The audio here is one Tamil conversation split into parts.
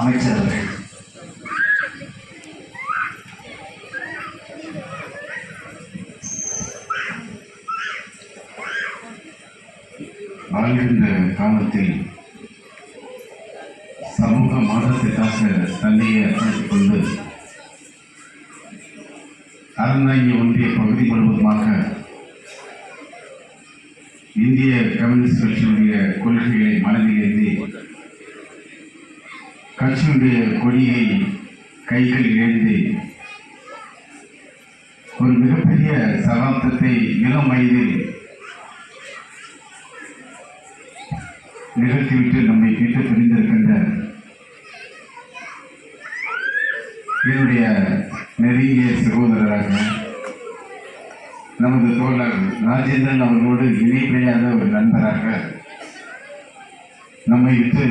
அமைச்சர்கள் அவர்கள் வாழ்கின்ற காலத்தில் சமூக மாற்றத்திற்காக தன்னையை அர்ப்பணித்துக் கொண்டு அறந்தாங்கி ஒன்றிய பகுதி முழுவதுமாக இந்திய கம்யூனிஸ்ட் கட்சியுடைய கொள்கைகளை மனதில் ஏந்தி கட்சியினுடைய கொடியை கைகளில் ஏந்தி ஒரு மிகப்பெரிய சகாப்தத்தை இளம் வயதில் நிகழ்த்திவிட்டு நம்மை கேட்டு புரிந்திருக்கின்ற என்னுடைய நெருங்கிய சகோதரராக நமது தோழர் ராஜேந்திரன் அவர்களோடு இணைப்பிழையாத ஒரு நண்பராக நம்மை விட்டு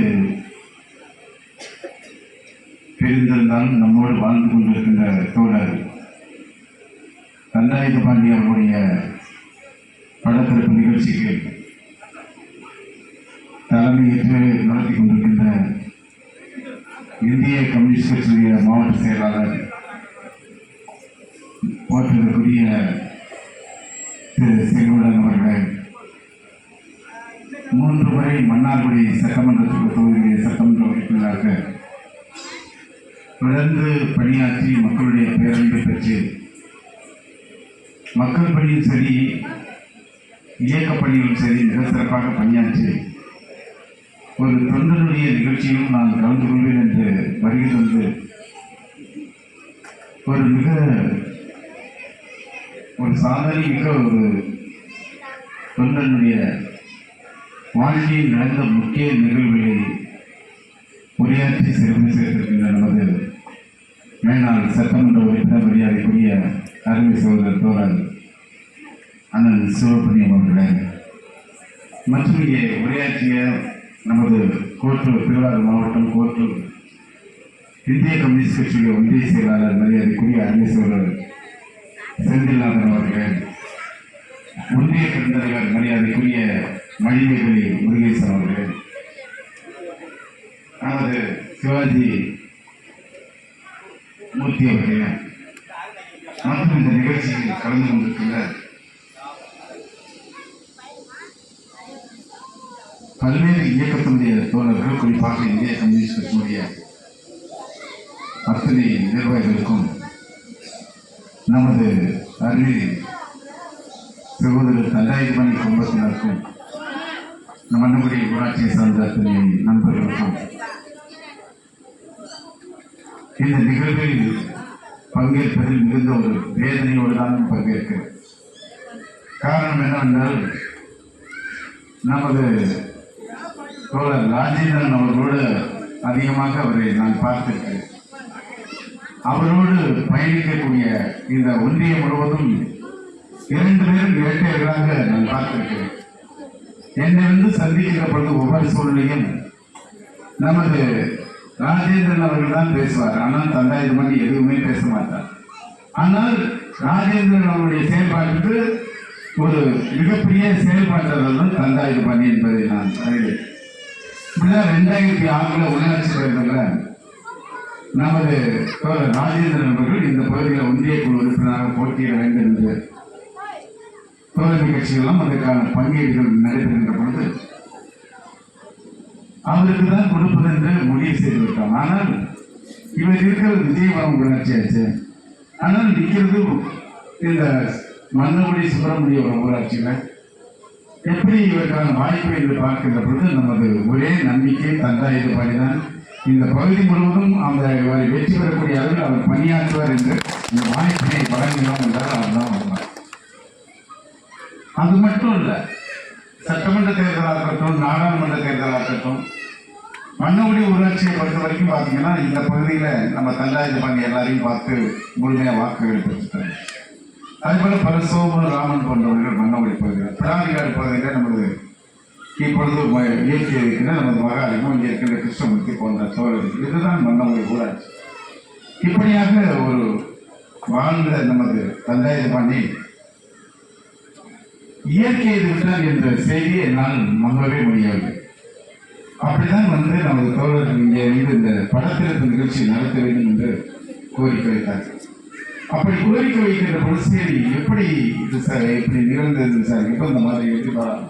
இருந்திருந்தாலும் நம்மோடு வாழ்ந்து கொண்டிருக்கின்ற தோழர் தண்டாயுத பாண்டி அவருடைய படத்திறப்பு நிகழ்ச்சிக்கு தலைமையேற்று நடத்தி கொண்டிருக்கின்ற இந்திய கம்யூனிஸ்ட் கட்சியுடைய மாவட்ட செயலாளர் போற்றக்கூடிய திரு செல்வடன் அவர்கள் மூன்று முறை மன்னார்குடி சட்டமன்றத்திற்கு தொகுதியுடைய சட்டமன்ற உறுப்பினராக தொடர்ந்து பணியாற்றி மக்களுடைய பேரன்பை பெற்று மக்கள் பணியும் சரி இயக்க பணிகளும் சரி மிக சிறப்பாக பணியாற்றி ஒரு தொண்டனுடைய நிகழ்ச்சியிலும் நான் கலந்து கொள்வேன் என்று வருகை தந்து ஒரு மிக ஒரு சாதனை மிக ஒரு தொண்டனுடைய வாழ்க்கையில் நடந்த முக்கிய நிகழ்வுகளை உரையாற்றி சிறப்பு சேர்த்திருக்கின்ற நமது மேலாள் சட்டமன்ற உறுப்பினர் மரியாதைக்குரிய அருமை சகோதரர் தோழர் அண்ணன் சிவபுண்ணியம் அவர்களே மற்றும் இங்கே உரையாற்றிய நமது கோட்டூர் திருவாரூர் மாவட்டம் கோட்டூர் இந்திய கம்யூனிஸ்ட் கட்சியுடைய ஒன்றிய செயலாளர் மரியாதைக்குரிய அருமை சகோதரர் செந்தில்நாதன் அவர்களே ஒன்றிய பெருந்தலைவர் மரியாதைக்குரிய மணிமேகலை முருகேசன் அவர்களே நமது சிவாஜி மூர்த்தி அவர்களே மற்றும் இந்த நிகழ்ச்சியில் கலந்து கொண்டிருக்கின்ற பல்வேறு இயக்கத்தினுடைய தோழர்கள் குறிப்பாக இந்திய கம்யூனிஸ்ட் கட்சியினுடைய அத்தனை நிர்வாகிகளுக்கும் நமது அருள் சகோதரர் தண்டாயிரமணி குடும்பத்தினருக்கும் நம் மன்னபுரி ஊராட்சியை சார்ந்த அத்தனை நண்பர்களுக்கும் இந்த நிகழ்வில் பங்கேற்பதில் மிகுந்த ஒரு வேதனையோடு தான் பங்கேற்கிறேன். காரணம் என்னவென்றால் நமது தோழர் ராஜேந்திரன் அவர்களோடு அதிகமாக அவரை நான் பார்த்திருக்கிறேன். அவரோடு பயணிக்கக்கூடிய இந்த ஒன்றியம் முழுவதும் இரண்டு பேரும் இரட்டையர்களாக நான் பார்த்திருக்கிறேன். என்னிருந்து சந்திக்கப்படும் சந்திக்கிற பொழுது ஒவ்வொரு சூழ்நிலையும் நமது ராஜேந்திரன் அவர்கள் தான் பேசுவார். ஆனால் தந்தாயிரம் மணி எதுவுமே பேச மாட்டார். ஆனால் ராஜேந்திரன் அவருடைய செயல்பாட்டுக்கு ஒரு மிகப்பெரிய செயல்பாட்டாளர் தான் தந்தாயுத பணி என்பதை நான் அறிவேன். இப்படிதான் ரெண்டாயிரத்தி ஆறுல உள்ளாட்சி தேர்தலில் நமது தோழர் ராஜேந்திரன் அவர்கள் இந்த பகுதியில் ஒன்றிய குழு உறுப்பினராக போட்டியிட வேண்டும் என்று தோழமை கட்சிகளெல்லாம் அதற்கான பங்கீடுகள் நடைபெறுகின்ற பொழுது அவருக்கு தான் கொடுப்பது என்று முடிவு செய்து விட்டோம் ஆனால் இவர் இருக்கிறது விஜயபுரம் ஊராட்சியாச்சு ஆனால் நிற்கிறது இந்த மன்னகுடி சுப்பிரமணியம் ஊராட்சியில் எப்படி இவருக்கான வாய்ப்பு என்று பார்க்கின்ற பொழுது நமது ஒரே நம்பிக்கை தந்தாயுத தான் இந்த பகுதி முழுவதும் அந்த இவரை வெற்றி பெறக்கூடிய அளவில் அவர் பணியாற்றுவார் என்று இந்த வாய்ப்பினை வழங்கினோம் என்றால் அவர் தான் வருவார். அது மட்டும் இல்லை சட்டமன்ற தேர்தலாக இருக்கட்டும் நாடாளுமன்ற தேர்தலாக இருக்கட்டும் மன்னகுடி ஊராட்சியை பொறுத்த வரைக்கும் பார்த்தீங்கன்னா இந்த பகுதியில் நம்ம தண்டாயுத பண்ணி எல்லாரையும் பார்த்து முழுமையாக வாக்குகள் பெற்றுத்தாங்க அதே பரசோமன் ராமன் போன்றவர்கள் மன்னகுடி பகுதியில் பிராமிகாடு பகுதியில் நமது இப்பொழுது இயற்கை இயக்கி இருக்கிற நமது மகாலிங்கம் இங்கே இருக்கின்ற கிருஷ்ணமூர்த்தி போன்ற தோழர்கள். இதுதான் மன்னகுடி ஊராட்சி. இப்படியாக ஒரு வாழ்ந்த நமது தண்டாயுத பாண்டி இயற்கையை விட்டார் என்ற செய்தியை என்னால் நம்பவே முடியவில்லை. அப்படிதான் வந்து நமது தோழர்கள் இங்கே வந்து இந்த படத்திறப்பு நிகழ்ச்சி நடத்த வேண்டும் என்று கோரிக்கை வைத்தார் அப்படி கோரிக்கை வைக்கின்ற பொழுது சரி எப்படி இது சார் எப்படி நிகழ்ந்தது சார்? இப்போ இந்த மாதிரி எதிர்பாராம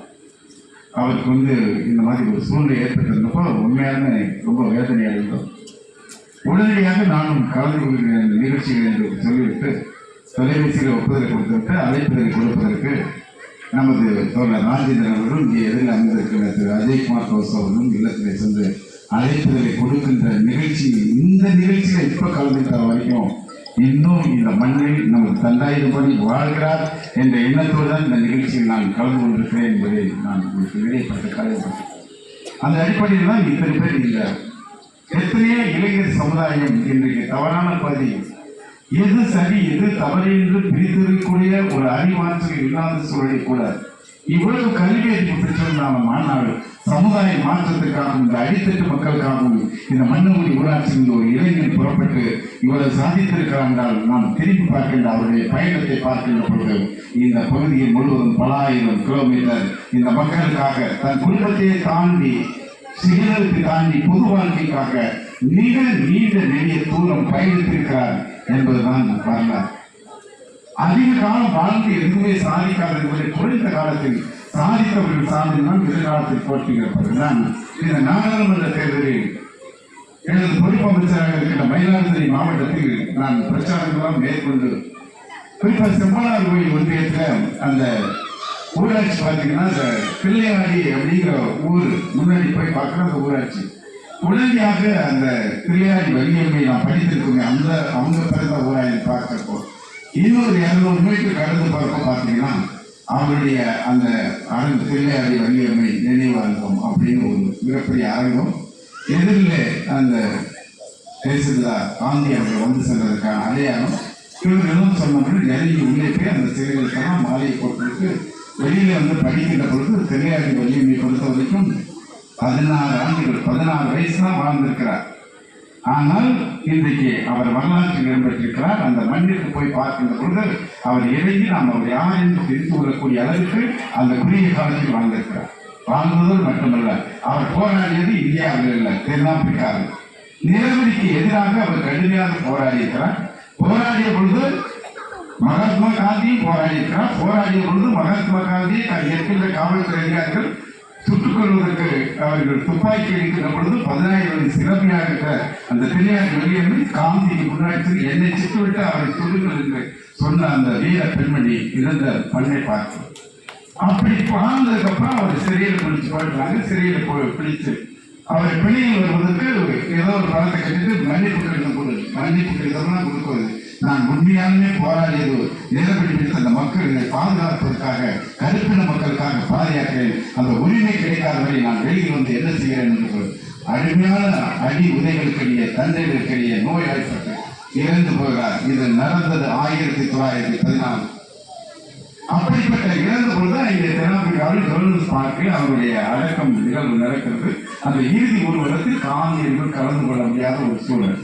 அவருக்கு வந்து இந்த மாதிரி ஒரு சூழ்நிலை ஏற்பட்டிருந்தப்போ உண்மையான ரொம்ப வேதனையாக இருந்தோம். உடனடியாக நானும் கலந்து கொள்கிற நிகழ்ச்சிகள் என்று சொல்லிவிட்டு தொலைபேசியில் ஒப்புதலை கொடுத்துவிட்டு அழைப்புதலை கொடுப்பதற்கு நமது தோழர் ராஜேந்திரன் அவர்களும் இங்கே எதிரில் அமைந்திருக்கிற திரு அஜய்குமார் கோஸ் அவர்களும் இல்லத்திலே சென்று அழைப்புகளை கொடுக்கின்ற நிகழ்ச்சி இந்த நிகழ்ச்சியில இப்போ கலந்துக்கிற வரைக்கும் இன்னும் இந்த மண்ணில் நமது தண்டாயிரம் வாழ்கிறார் என்ற எண்ணத்தோடு தான் இந்த நிகழ்ச்சியில் நான் கலந்து கொண்டிருக்கிறேன் என்பதை நான் உங்களுக்கு வெளியப்பட்ட காரியப்பட்டேன் அந்த அடிப்படையில் தான் இத்தனை பேர் இந்த எத்தனையோ இளைஞர் சமுதாயம் இன்றைக்கு தவறான பாதை எது சரி எது தவறு என்று பிரித்திருக்கக்கூடிய ஒரு அறிவாற்றல் இல்லாத சூழலை கூட இவ்வளவு கல்வி அறிவு பெற்றிருந்தாலும் மாநாடு சமுதாய மாற்றத்துக்காகவும் இந்த அடித்தட்டு மக்களுக்காகவும் இந்த மண்ணுமொழி ஊராட்சியில் ஒரு இளைஞர் புறப்பட்டு இவ்வளவு சாதித்திருக்கிறார்கள் நாம் திரும்பி பார்க்கின்ற அவருடைய பயணத்தை பார்க்கின்ற பொழுது இந்த பகுதியில் முழுவதும் பல ஆயிரம் கிலோமீட்டர் இந்த மக்களுக்காக தன் குடும்பத்தையே தாண்டி சிகரத்தை தாண்டி பொது வாழ்க்கைக்காக மிக நீண்ட நெடிய தூரம் பயணித்திருக்கிறார் என்பதுதான் வரலாறு. அதிக காலம் வாழ்ந்து எதுவுமே சாதிக்காத குறைந்த காலத்தில் சாதித்தவர்கள் சார்ந்துதான் எதிர்காலத்தில் போட்டியிருப்பதுதான் இந்த நாடாளுமன்ற தேர்தலில் எனது பொறுப்பு அமைச்சராக இருக்கின்ற மயிலாடுதுறை மாவட்டத்தில் நான் பிரச்சாரங்களாம் மேற்கொண்டு குறிப்பாக செம்பனார் கோயில் ஒன்றியத்தில் அந்த ஊராட்சி பார்த்தீங்கன்னா இந்த பிள்ளையாடி அப்படிங்கிற ஊர். முன்னாடி போய் பார்க்குற அந்த ஊராட்சி. உடனடியாக அந்த பிள்ளையாடி வலியம்மை நான் படித்திருக்கோமே அந்த அவங்க பிறந்த ஊராட்சி பார்க்கிறப்போ இன்னொரு இரநூறு மீட்டர் கடந்து பார்க்க பார்த்தீங்கன்னா அவருடைய அந்த அரங்கு பிள்ளையாடி வலியம்மை நினைவரங்கம் அப்படின்னு ஒரு மிகப்பெரிய அரங்கம் எதிரில் அந்த பேசுகிறதா காந்தி அவர்கள் வந்து சென்றதற்கான அடையாளம். இவர்களும் சொன்னபடி நிறைய உள்ளே போய் அந்த சிலைகளுக்கெல்லாம் மாலையை போட்டுவிட்டு வெளியில வந்து படிக்கின்ற பொழுது பெரியாரி வலியுமை பொறுத்த வரைக்கும் பதினாறு ஆண்டுகள் பதினாறு வயசு தான் வாழ்ந்திருக்கிறார். ஆனால் இன்றைக்கு அவர் வரலாற்றில் இடம்பெற்றிருக்கிறார் அந்த மண்ணிற்கு போய் பார்க்கின்ற பொழுது அவர் இறங்கி நாம் அவர் யார் என்று தெரிந்து கொள்ளக்கூடிய அளவுக்கு அந்த குறுகிய காலத்தில் வாழ்ந்திருக்கிறார். வாழ்ந்ததோடு மட்டுமல்ல அவர் போராடியது இந்தியாவில் இல்லை தென்னாப்பிரிக்காவில். நிலவரிக்கு எதிராக அவர் கடுமையாக போராடி இருக்கிறார் போராடிய பொழுது மகாத்மா காந்தியும் போராடி இருக்கிறார் போராடிய பொழுது மகாத்மா காந்தி இருக்கின்ற காவல்துறை அதிகாரிகள் சுட்டுக் கொள்வதற்கு அவர்கள் துப்பாக்கி அடிக்கின்ற பொழுது பதினாயிரம் சிறப்பியாக இருக்கிற அந்த பெரியார் வெளியேறி காந்திக்கு முன்னாடி என்னை சுட்டுவிட்டு அவரை சொல்லுங்கள் என்று சொன்ன அந்த வீர பெண்மணி இறந்த பண்ணை பார்த்து. அப்படி வாழ்ந்ததுக்கப்புறம் அவர் சிறையில் பிடிச்சு போயிடுறாங்க சிறையில் போய் பிடிச்சு அவர் பிணையில் வருவதற்கு ஏதோ ஒரு பணத்தை கட்டிட்டு மன்னிப்பு கடிதம் கொடு மன்னிப்பு கடிதம்லாம் கொடுக்குறது நான் உண்மையாலுமே போராடியது நிலப்படி பிடித்த அந்த மக்களை பாதுகாப்பதற்காக கருப்பின மக்களுக்காக பாதுகாக்கிறேன். அந்த உரிமை கிடைக்காத வரை நான் வெளியில் வந்து என்ன செய்கிறேன் என்று அருமையான அடி உதைகளுக்கிடையே தந்தைகளுக்கிடையே நோய்வாய்ப்பட்டு இறந்து போகிறார். இது நடந்தது ஆயிரத்தி தொள்ளாயிரத்தி பதினாலு. அப்படிப்பட்ட இறந்த பொழுது இங்கே தென்னாப்பிரிக்காவில் ஜோர்னல்ஸ் பார்க்கில் அவருடைய அடக்கம் நிகழ்வு நடக்கிறது. அந்த இறுதி ஊர்வலத்தில் காந்தியர்கள் கலந்து கொள்ள முடியாத ஒரு சூழல்.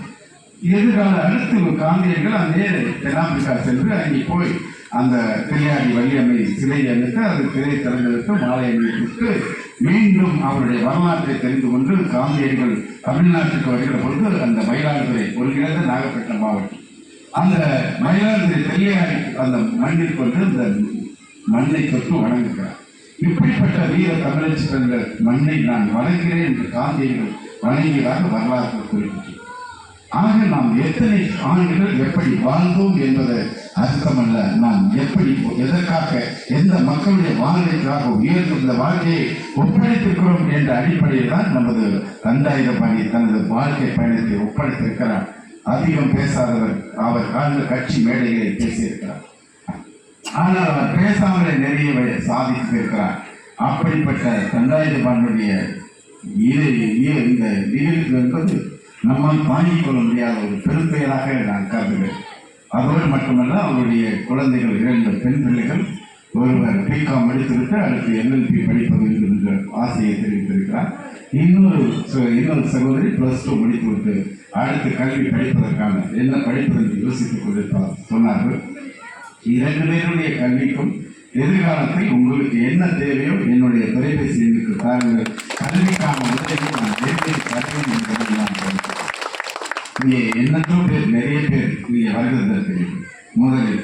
எதிர்கால அனைத்து காந்தியர்கள் அங்கே தென்னாப்பிரிக்கா சென்று அங்கே போய் அந்த திரையாடி வள்ளியம்மை சிலை அமைத்து அது திரை தலைவருக்கு மாலை அமைத்து மீண்டும் அவருடைய வரலாற்றை தெரிந்து கொண்டு காந்தியர்கள் தமிழ்நாட்டுக்கு வருகிற பொழுது அந்த மயிலாடுதுறை ஒருங்கிணைந்த நாகப்பட்டினம் மாவட்டம். அந்த மயிலாடுதுறை திரையாடி அந்த மண்ணிற்கு வந்து அந்த மண்ணை தொட்டு வணங்குகிறார். இப்படிப்பட்ட வீர தமிழச்சி மண்ணை நான் வணங்குகிறேன் என்று காந்தியர்கள் வணங்கியதாக வரலாற்று குறிப்பிட்டு ஆக நாம் எத்தனை ஆண்டுகள் எப்படி வாழ்ந்தோம் என்பது அர்த்தமல்ல. நாம் எப்படி எதற்காக எந்த மக்களுடைய வாழ்க்கைக்காக உயர்ந்த இந்த வாழ்க்கையை ஒப்படைத்திருக்கிறோம் என்ற அடிப்படையில் தான் நமது தண்டாயுதபாணி தனது வாழ்க்கை பயணத்தை ஒப்படைத்திருக்கிறார். அதிகம் பேசாதவர் அவர் காண்ட கட்சி மேடைகளை பேசியிருக்கிறார். ஆனால் அவர் பேசாமலே நிறைய சாதித்திருக்கிறார். அப்படிப்பட்ட தண்டாயுதபாணியுடைய பாண்டிய இந்த நிகழ்வு என்பது நம்மால் வாங்கிக்கொள்ள முடியாத ஒரு பெரும்பெயராக நான் கருதுகிறேன் அதோடு மட்டுமல்ல அவருடைய குழந்தைகள் இரண்டு பெண் பிள்ளைகள் ஒருவர் பிகாம் எடுத்திருக்கு அடுத்து எல்எல்பி படிப்பது என்கின்ற ஆசையை தெரிவித்திருக்கிறார். இன்னொரு ச- இன்னொரு சகோதரி பிளஸ் டூ முடித்துவிட்டு அடுத்து கல்வி படிப்பதற்கான என்ன படிப்பதற்கு யோசித்துக் கொண்டிருப்பார் சொன்னார்கள். இரண்டு பேருடைய கல்விக்கும் எதிர்காலத்தில் உங்களுக்கு என்ன தேவையோ என்னுடைய தொலைபேசி எண்ணுக்கு தாருங்கள். கல்விக்கான உதவியை நான் விரைவில் தருவேன் என்பதை இங்கே பேர் நிறைய பேர் இங்கே வருகிறதற்கு முதலில்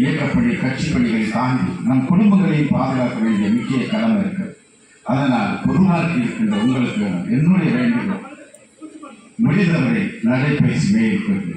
இயக்கப்படி கட்சி பணிகளை தாண்டி நம் குடும்பங்களை பாதுகாக்க வேண்டிய முக்கிய கடமை இருக்கு. அதனால் பொதுவாக இருக்கின்ற உங்களுக்கு என்னுடைய வேண்டுகோள் முடிந்தவரை நடைபயிற்சி மேற்கொண்டு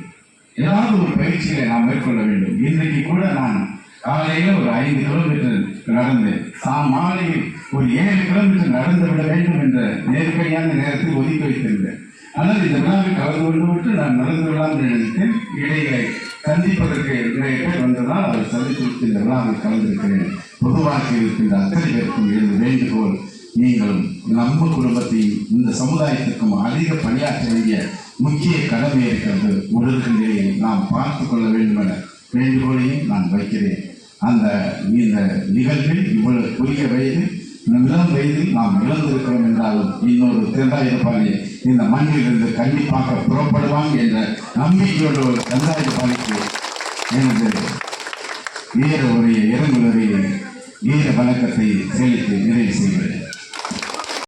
ஏதாவது ஒரு பயிற்சிகளை நாம் மேற்கொள்ள வேண்டும். இன்றைக்கு கூட நான் காலையில் ஒரு ஐந்து கிலோமீட்டர் நடந்தேன் சா மாலையில் ஒரு ஏழு கிலோமீட்டர் நடந்து விட வேண்டும் என்ற நேர்கையான நேரத்தில் ஒதுக்கி வைத்திருந்தேன். ஆனால் இந்த விழாவில் கலந்து கொண்டு நான் நடந்து விடலாம் நினைத்தேன். இடையிலே சந்திப்பதற்கு நிறைய பேர் வந்ததால் அவர் சந்தித்து இந்த விழாவில் கலந்திருக்கிறேன். பொதுவாக இருக்கின்ற அத்தனை பேருக்கும் எழுந்து வேண்டுகோள் நீங்களும் நம்ம குடும்பத்தையும் இந்த சமுதாயத்திற்கும் அதிக பணியாற்ற வேண்டிய முக்கிய கடமை இருக்கிறது. உடல்களிலே நாம் பார்த்து கொள்ள வேண்டும் என வேண்டுகோளையும் நான் வைக்கிறேன். அந்த இந்த நிகழ்வில் இவ்வளவு குறுகிய வயது இளம் வயதில் நாம் இழந்திருக்கிறோம் என்றாலும் இன்னொரு திரண்டாயிரப்பாளி இந்த மண்ணில் இருந்து கண்டிப்பாக புறப்படுவான் என்ற நம்பிக்கையோடு ஒரு திரண்டாயிரப்பாளிக்கு எனது வீர உரையை இறங்குவதை வீர வழக்கத்தை செலுத்தி நிறைவு செய்கிறேன்